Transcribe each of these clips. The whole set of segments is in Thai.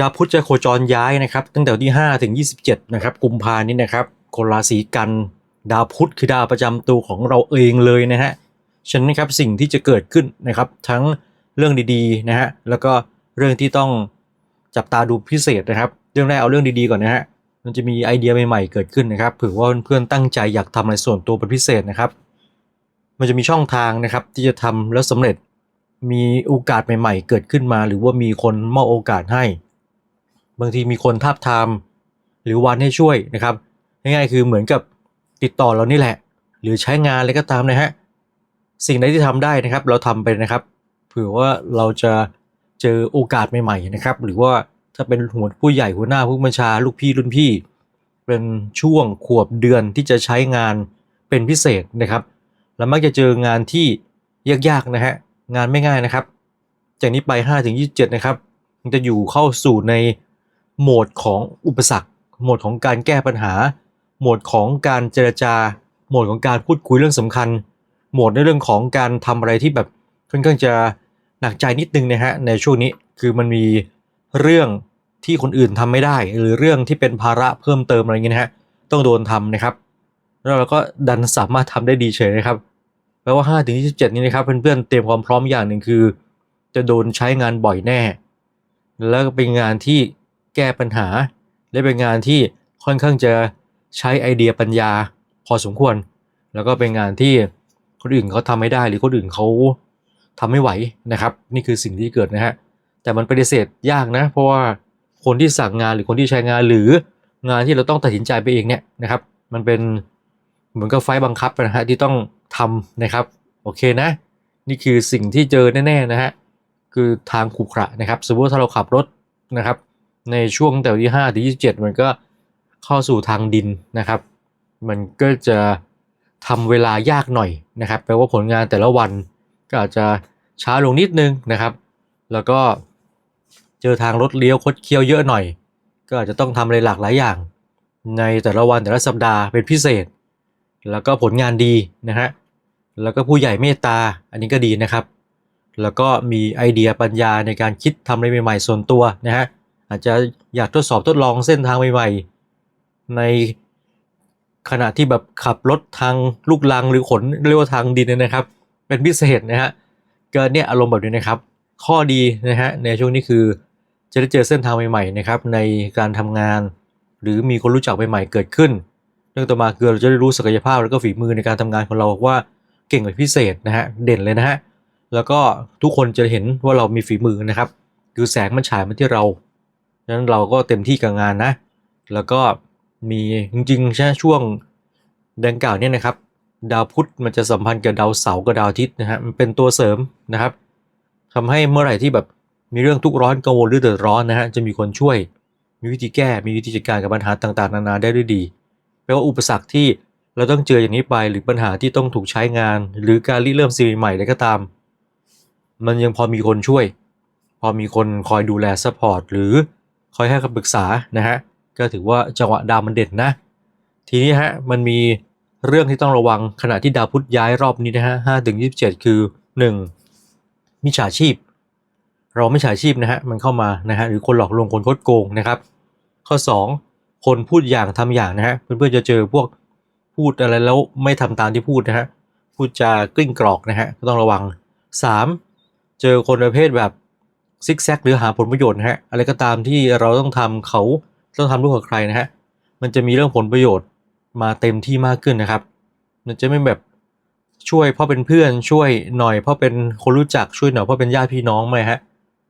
ดาวพุธจะโคจรย้ายนะครับ ตั้งแต่วันที่ 5 ถึง 27 นะครับ กุมภานี้นะครับคนราศีกันดาวพุธคือดาวประจำตัวของเราเองเลยนะฮะฉะนั้นครับสิ่งที่จะเกิดขึ้นนะครับ ทั้งเรื่องดีๆนะฮะแล้วก็เรื่องที่ต้องจับตาดูพิเศษนะครับ เรื่องแรกเอาเรื่องดีๆก่อนนะฮะมันจะมีไอเดียใหม่ๆเกิดขึ้นนะครับเผื่อว่าเพื่อนๆตั้งใจอยากทำอะไรส่วนตัวเป็นพิเศษนะครับ มันจะมีช่องทางนะครับที่จะทำแล้วสำเร็จมีโอกาสใหม่ ๆ เกิดขึ้นมา หรือว่ามีคนมอบโอกาสให้ บางทีมีคนทาบทามหรือวันให้ช่วยนะครับ ง่ายๆคือเหมือนกับติดต่อเรานี่แหละ หรือใช้งานอะไรก็ตามนะฮะสิ่งใดที่ทำได้นะครับ เราทำไปนะครับเผื่อว่าเราจะเจอโอกาสใหม่ๆนะครับ หรือว่าถ้าเป็นหัวผู้ใหญ่หัวหน้าผู้บัญชาลูกพี่รุ่นพี่ เป็นช่วงขวบเดือนที่จะใช้งานเป็นพิเศษนะครับ แล้วมักจะเจองานที่ยากๆนะฮะงานไม่ง่ายนะครับ จากนี้ไป5ถึง27 นะครับมันจะอยู่เข้าสู่ใน โหมดของอุปสรรค โหมดของการแก้ปัญหา โหมดของการเจรจา โหมดของการพูดคุยเรื่องสำคัญ โหมดในเรื่องของการทำอะไรที่แบบค่อนข้างจะหนักใจนิดนึงนะฮะในช่วงนี้คือมันมีเรื่องที่คนอื่นทำไม่ได้ หรือเรื่องที่เป็นภาระเพิ่มเติมอะไรเงี้ยนะฮะต้องโดนทำนะครับแล้วเราก็ดันสามารถทำได้ดีเฉยนะครับแปลว่า5ถึง27นี้นะครับเพื่อนๆเตรียมความพร้อมอย่างหนึ่งคือ จะโดนใช้งานบ่อยแน่ แล้วก็เป็นงานที่ แก้ปัญหา และเป็นงานที่ค่อนข้างจะใช้ไอเดียปัญญาพอสมควร แล้วก็เป็นงานที่คนอื่นเขาทำไม่ได้หรือคนอื่นเขาทำไม่ไหวนะครับ นี่คือสิ่งที่เกิดนะฮะแต่มันปฏิเสธยากนะ เพราะว่าคนที่สั่งงานหรือคนที่ใช้งานหรืองานที่เราต้องตัดสินใจไปเองเนี่ยนะครับ มันเป็นเหมือนกับไฟบังคับนะฮะที่ต้องทำนะครับโอเคนะ นี่คือสิ่งที่เจอแน่ๆนะฮะคือทางขรุขระนะครับ สมมติว่าถ้าเราขับรถนะครับ ในช่วงแต่วันที่5ถึง27 มันก็เข้าสู่ทางดินนะครับ มันก็จะทำเวลายากหน่อยนะครับแปลว่าผลงานแต่ละวันก็อาจจะช้าลงนิดนึงนะครับ แล้วก็เจอทางรถเลี้ยวคดเคี้ยวเยอะหน่อย ก็อาจจะต้องทำอะไรหลากหลายอย่าง ในแต่ละวันแต่ละสัปดาห์เป็นพิเศษ แล้วก็ผลงานดีนะฮะแล้วก็ผู้ใหญ่เมตตาอันนี้ก็ดีนะครับ แล้วก็มีไอเดียปัญญาในการคิดทำอะไรใหม่ๆส่วนตัวนะฮะ อาจจะอยากทดสอบทดลองเส้นทางใหม่ๆ ในขณะที่แบบขับรถทางลูกลังหรือขนเรียกว่าทางดินเนยนะครับ เป็นพิเศษนะฮะก็เนี่ยอารมณ์แบบนี้นะครับ ข้อดีนะฮะในช่วงนี้คือจะได้เจอเส้นทางใหม่ๆนะครับในการทำงาน หรือมีคนรู้จักใหม่ๆเกิดขึ้น เรื่องต่อมาคือเราจะได้รู้ศักยภาพแล้วก็ฝีมือในการทำงานของเราว่าเก่งเป็นพิเศษนะฮะเด่นเลยนะฮะแล้วก็ทุกคนจะเห็นว่าเรามีฝีมือนะครับ คือแสงมันฉายมาที่เรา ดังนั้นเราก็เต็มที่กับงานนะ แล้วก็มีจริงๆใช่ช่วงดังกล่าวเนี่ยนะครับ ดาวพุธมันจะสัมพันธ์กับดาวเสาร์กับดาวอาทิตย์นะฮะมันเป็นตัวเสริมนะครับทำให้เมื่อไหร่ที่แบบมีเรื่องทุกข์ร้อนกังวลหรือเดือดร้อนนะฮะจะมีคนช่วย มีวิธีแก้มีวิธีจัดการกับปัญหาต่างๆ นานาได้ด้วยดีแปลว่าอุปสรรคที่เราต้องเจออย่างนี้ไปหรือปัญหาที่ต้องถูกใช้งาน หรือการริเริ่มสิ่งใหม่อะไรก็ตาม มันยังพอมีคนช่วย พอมีคนคอยดูแลซัพพอร์ตหรือ คอยให้คำปรึกษานะฮะก็ถือว่าจังหวะดาวมันเด่นนะ ทีนี้ฮะมันมีเรื่องที่ต้องระวังขณะที่ดาวพุธย้ายรอบนี้นะฮะห้าถึงยี่สิบเจ็ดคือหนึ่งมิจฉาชีพ เราไม่ฉาชีพนะฮะมันเข้ามานะฮะหรือคนหลอกลวงคนคดโกงนะครับ ข้อ 2 คนพูดอย่างทำอย่างนะฮะเพื่อนๆจะเจอพวกพูดอะไรแล้วไม่ทำตามที่พูดนะฮะพูดจากลิ้งกรอกนะฮะก็ต้องระวัง 3. เจอคนประเภทแบบ ซิกแซกหรือหาผลประโยชน์นะฮะอะไรก็ตามที่เราต้องทำเขาต้องทำร่วมกับใครนะฮะมันจะมีเรื่องผลประโยชน์มาเต็มที่มากขึ้นนะครับ มันจะไม่แบบช่วยเพราะเป็นเพื่อนช่วยหน่อยเพราะเป็นคนรู้จักช่วยหน่อยเพราะเป็นญาติพี่น้องไหมฮะ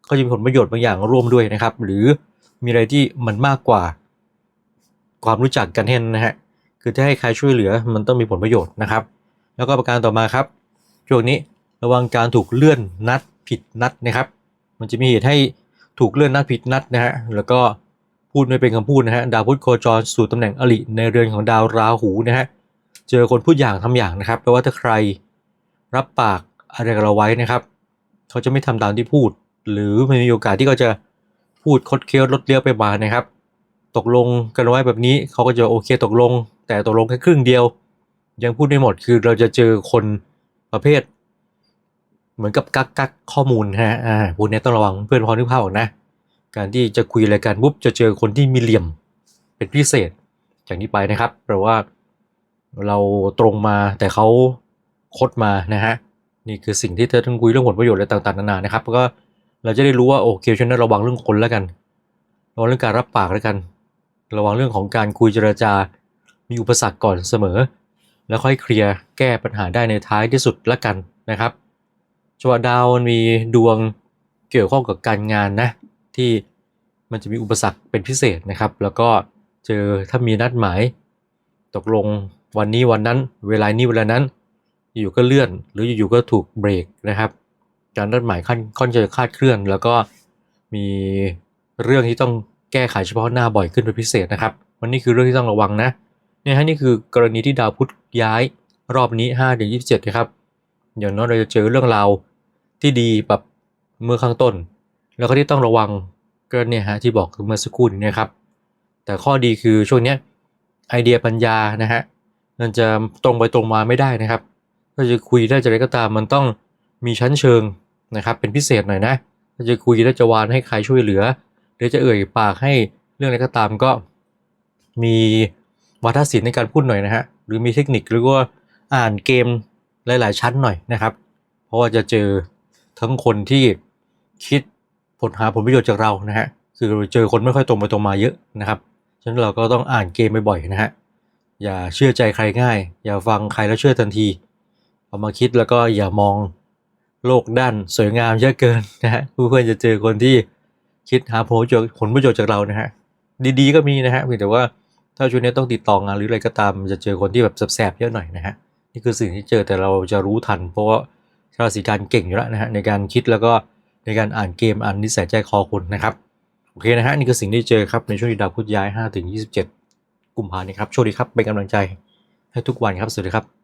ก็จะมีผลประโยชน์บางอย่างร่วมด้วยนะครับ หรือมีอะไรที่มันมากกว่า ความรู้จักกันเห็นนะฮะคือถ้าให้ใครช่วยเหลือมันต้องมีผลประโยชน์นะครับ แล้วก็ประการต่อมาครับช่วงนี้ระวังการถูกเลื่อนนัดผิดนัดนะครับ มันจะมีเหตุให้ถูกเลื่อนนัดผิดนัดนะฮะแล้วก็พูดไม่เป็นคำพูดนะฮะดาวพุธโคจรสู่ตำแหน่งอริในเรือนของดาวราหูนะฮะเจอคนพูดอย่างทำอย่างนะครับแปลว่าถ้าใครรับปากอะไรกับเราไว้นะครับ เขาจะไม่ทำตามที่พูด หรือมันมีโอกาสที่เขาจะพูดคดเคี้ยวลดเลี้ยวไปมานะครับ ตกลงกันไว้แบบนี้เขาก็จะโอเคตกลง แต่ตกลงแค่ครึ่งเดียว ยังพูดไม่หมดคือเราจะเจอคนประเภท เหมือนกับกักกักข้อมูลฮะอ่าพวกนี้ต้องระวังเพื่อนพอนึกภาพออกนะ การที่จะคุยอะไรกันปุ๊บจะเจอคนที่มีเหลี่ยมเป็นพิเศษจากนี้ไปนะครับแปลว่าเราตรงมาแต่เขาคดมานะฮะนี่คือสิ่งที่เธอต้องคุยเรื่องผลประโยชน์อะไรต่างๆนานานะครับแล้วก็เราจะได้รู้ว่าโอเคฉันระวังเรื่องคนแล้วกันระวังเรื่องการรับปากแล้วกัน ระวังเรื่องของการคุยเจรจา มีอุปสรรคก่อนเสมอ แล้วค่อยเคลียร์แก้ปัญหาได้ในท้ายที่สุดละกันนะครับ จังหวะดาวมันมีดวงเกี่ยวข้องกับการงานนะ ที่มันจะมีอุปสรรคเป็นพิเศษนะครับ แล้วก็เจอถ้ามีนัดหมาย ตกลงวันนี้วันนั้น เวลานี้เวลานั้น อยู่ก็เลื่อน หรืออยู่ก็ถูกเบรกนะครับ การนัดหมายค่อนค่อนจะคาดเคลื่อน แล้วก็มีเรื่องที่ต้องแก้ไขเฉพาะหน้าบ่อยขึ้นเป็นพิเศษนะครับวันนี้คือเรื่องที่ต้องระวังนะเนี่ยฮะนี่คือกรณีที่ดาวพุธย้ายรอบนี้5ถึง27นะครับอย่างน้อยเราจะเจอเรื่องราว ที่ดีแบบเมื่อข้างต้น แล้วก็ที่ต้องระวังก็เนี่ยฮะที่บอกคือเมื่อสักครู่นี้นะครับ แต่ข้อดีคือช่วงเนี้ยไอเดียปัญญานะฮะมันจะตรงไปตรงมาไม่ได้นะครับถ้าจะคุยได้จะอะไรก็ตามมันต้องมีชั้นเชิงนะครับ เป็นพิเศษหน่อยนะถ้าจะคุยได้จะวานให้ใครช่วยเหลือหรือจะเอ่ยปากให้เรื่องอะไรก็ตามก็มีวาทศิลป์ในการพูดหน่อยนะฮะหรือมีเทคนิคหรือว่าอ่านเกมหลาย ๆ ชั้นหน่อยนะครับ เพราะว่าจะเจอ ทั้งคนที่คิดผลหาผลประโยชน์จากเรานะฮะคือเจอคนไม่ค่อยตรงไปตรงมาเยอะนะครับฉะนั้นเราก็ต้องอ่านเกมบ่อยๆนะฮะอย่าเชื่อใจใครง่าย อย่าฟังใครแล้วเชื่อทันทีเอามาคิดแล้วก็อย่ามองโลกด้านสวยงามเยอะเกินนะฮะเพื่อนจะเจอคนที่คิดหาผลประโยชน์ผลประโยชน์จากเรานะฮะดีๆก็มีนะฮะเพียงแต่ว่าถ้าช่วงนี้ต้องติดต่องานหรืออะไรก็ตาม จะเจอคนที่แบบแสบๆเยอะหน่อยนะฮะนี่คือสิ่งที่เจอแต่เราจะรู้ทัน เพราะว่า ราศีการเก่งอยู่แล้วนะฮะในการคิดแล้วก็ในการอ่านเกมอ่านนิสัยใจคอคนนะครับโอเคนะฮะนี่คือสิ่งที่เจอครับในช่วงที่ดาวพุธย้าย 5-27 กุมภาพันธ์นี้ครับโชคดีครับเป็นกำลังใจให้ทุกวันครับสวัสดีครับ